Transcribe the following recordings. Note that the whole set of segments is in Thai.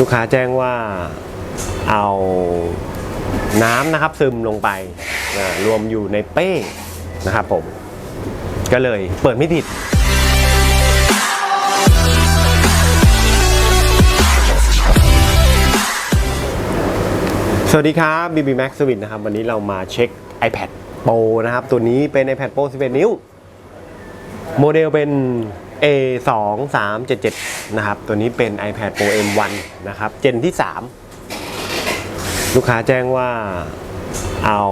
ลูกค้าแจ้งว่าเอาน้ำนะครับซึมลงไปรวมอยู่ในเป้นะครับผม ก็เลยเปิดไม่ติดสวัสดีครับ BB Max s w i t นะครับ วันนี้เรามาเช็ค iPad Pro นะครับ ตัวนี้เป็น iPad Pro 11 นิ้ว โมเดลเป็น A 2 3 7 7 นะครับ ตัวนี้เป็น iPad Pro M1 นะครับ เจนที่ 3 ลูกค้าแจ้งว่าเอา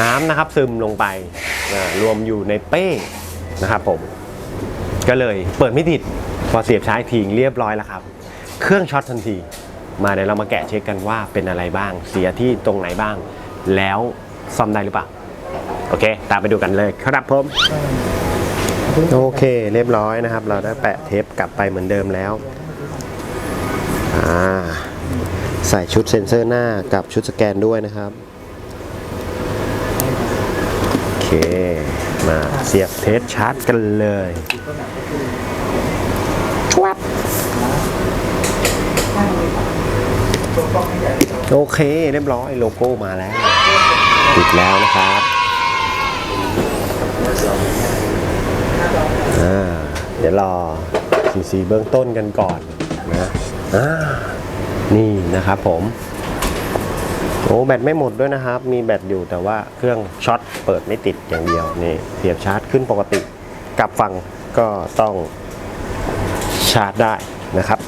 น้ำนะครับซึมลงไปรวมอยู่ในเป้นะครับผม ก็เลยเปิดไม่ติด พอเสียบชาร์จทิ้งเรียบร้อยแล้วครับ เครื่องช็อตทันที มาเดี๋ยวเรามาแกะเช็คกันว่าเป็นอะไรบ้าง เสียที่ตรงไหนบ้าง แล้วซ่อมได้หรือเปล่า โอเค ตามไปดูกันเลยครับผม โอเคเรียบร้อยนะครับ เราได้แปะเทปกลับไปเหมือนเดิมแล้วอ่าใส่ชุดเซ็นเซอร์หน้ากับชุดสแกนด้วยนะครับโอเคมาเสียบเทสชาร์จกันเลยชวับโอเคเรียบร้อยโลโก้มาแล้ว ติดแล้วนะครับ อ่าเดี๋ยวรอ CC เบื้องต้นกันก่อนนะอ่านี่นะครับผมโอ้แบตไม่หมดด้วยนะครับ มีแบตอยู่แต่ว่าเครื่องช็อตเปิดไม่ติดอย่างเดียวนี่เสียบชาร์จขึ้นปกติกับฝั่งก็ต้องชาร์จได้นะครับ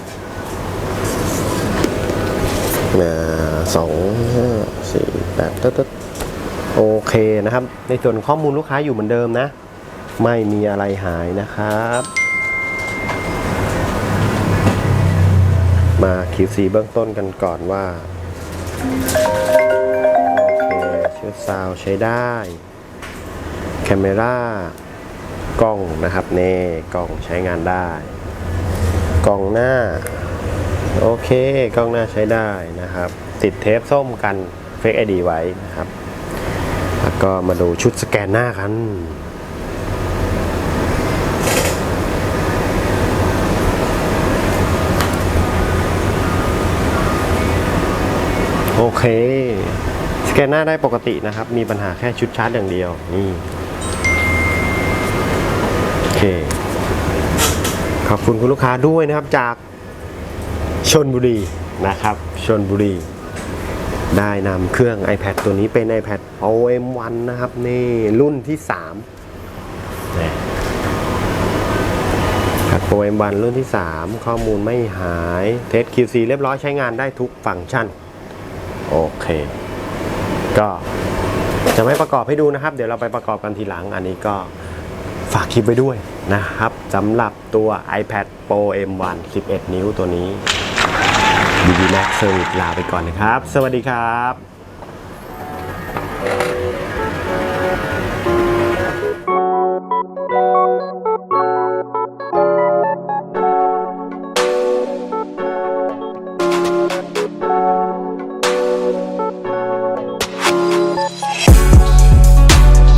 อ่าสองห้าสี่แปดตึ๊ดโอเคนะครับ ในส่วนข้อมูลลูกค้าอยู่เหมือนเดิมนะ ไม่มีอะไรหายนะครับ มา QC เบื้องต้นกันก่อนว่า โอเคชุดซาวใช้ได้แคมเมรากล้องนะครับเน่กล้องใช้งานได้ กล้องหน้า โอเค กล้องหน้าใช้ได้นะครับ ติดเทปส้มกันเฟกไอดีไว้นะครับ แล้วก็มาดูชุดสแกนหน้ากัน โอเค สแกนหน้าได้ปกตินะครับ มีปัญหาแค่ชุดชาร์จอย่างเดียวนี่โอเค ขอบคุณคุณลูกค้าด้วยนะครับจากชนบุรีนะครับชนบุรีได้นำเครื่อง iPad ตัวนี้เป็น iPad Pro M1 นะครับ นี่รุ่นที่3นี่ครับโปร M1 รุ่นที่ 3 ข้อมูลไม่หาย เทส QC เรียบร้อยใช้งานได้ทุกฟังก์ชัน โอเค ก็จะไม่ประกอบให้ดูนะครับ เดี๋ยวเราไปประกอบกันทีหลัง อันนี้ก็ฝากคลิปไว้ด้วยนะครับสำหรับตัว iPad Pro M1 11 นิ้วตัวนี้ดีดีแม็กซ์เซอร์ลาไปก่อนนะครับ สวัสดีครับ